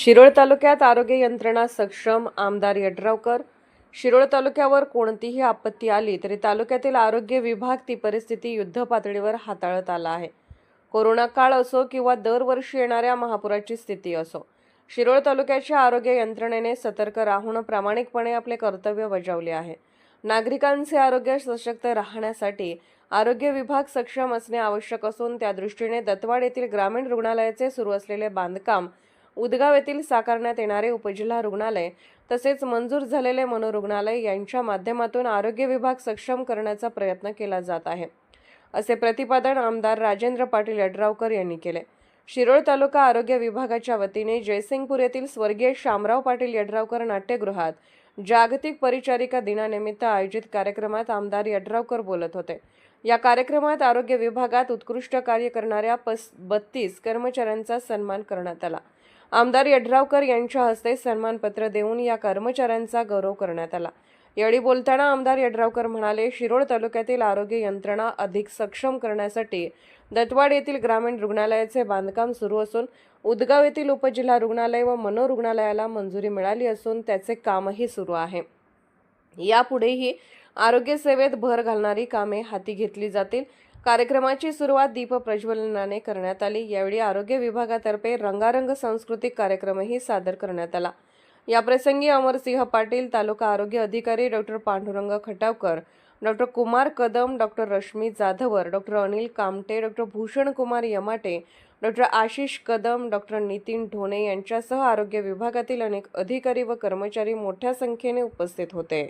शिरोळ तालुक्यात आरोग्य यंत्रणा सक्षम आमदार यड्रावकर. शिरोळ तालुक्यावर कोणतीही आपत्ती आली तरी तालुक्यातील आरोग्य विभाग ती परिस्थिती युद्ध पातळीवर हाताळत आला आहे. कोरोना काळ असो किंवा दरवर्षी येणाऱ्या महापुराची स्थिती असो शिरोळ तालुक्याच्या आरोग्य यंत्रणेने सतर्क राहून प्रामाणिकपणे आपले कर्तव्य बजावले आहे. नागरिकांचे आरोग्य सशक्त राहण्यासाठी आरोग्य विभाग सक्षम असणे आवश्यक असून त्या दृष्टीने दत्तवाड येथील ग्रामीण रुग्णालयाचे सुरू असलेले बांधकाम उदगाव येथील साकारण्यात येणारे उपजिल्हा रुग्णालय तसेच मंजूर झालेले मनोरुग्णालय यांच्या माध्यमातून आरोग्य विभाग सक्षम करण्याचा प्रयत्न केला जात आहे असे प्रतिपादन आमदार राजेंद्र पाटील यड्रावकर यांनी केले. शिरोळ तालुका आरोग्य विभागाच्या वतीने जयसिंगपूर येथील स्वर्गीय शामराव पाटील यड्रावकर नाट्यगृहात जागतिक परिचारिका दिनानिमित्त आयोजित कार्यक्रमात आमदार यड्रावकर बोलत होते. या कार्यक्रमात आरोग्य विभागात उत्कृष्ट कार्य करणाऱ्या पस बत्तीस कर्मचाऱ्यांचा सन्मान करण्यात आला. आमदार यड्रावकर यांच्या हस्ते सन्मानपत्र देऊन या कर्मचाऱ्यांचा गौरव करण्यात आला. यावेळी बोलताना आमदार यड्रावकर म्हणाले शिरोळ तालुक्यातील आरोग्य यंत्रणा अधिक सक्षम करण्यासाठी दत्वाड येथील ग्रामीण रुग्णालयाचे बांधकाम सुरू असून उदगाव येथील उपजिल्हा रुग्णालय व मनोरुग्णालयाला मंजुरी मिळाली असून त्याचे कामही सुरू आहे. यापुढेही आरोग्य सेवेत भर घालणारी कामे हाती घेतली जातील कार्यक्रमाची सुरुवात दीप प्रज्वलनाने करण्यात आली. यावेळी आरोग्य विभागातर्फे रंगारंग सांस्कृतिक कार्यक्रमही सादर करण्यात आला. याप्रसंगी अमरसिंह पाटील तालुका आरोग्य अधिकारी doctor Pandurang Khatavkar doctor Kumar Kadam doctor Rashmi Jadhavar doctor Anil Kamte doctor Bhushan Kumar Yamate doctor Ashish Kadam doctor Nitin Dhone यांच्यासह आरोग्य विभागातील अनेक अधिकारी व कर्मचारी मोठ्या संख्येने उपस्थित होते.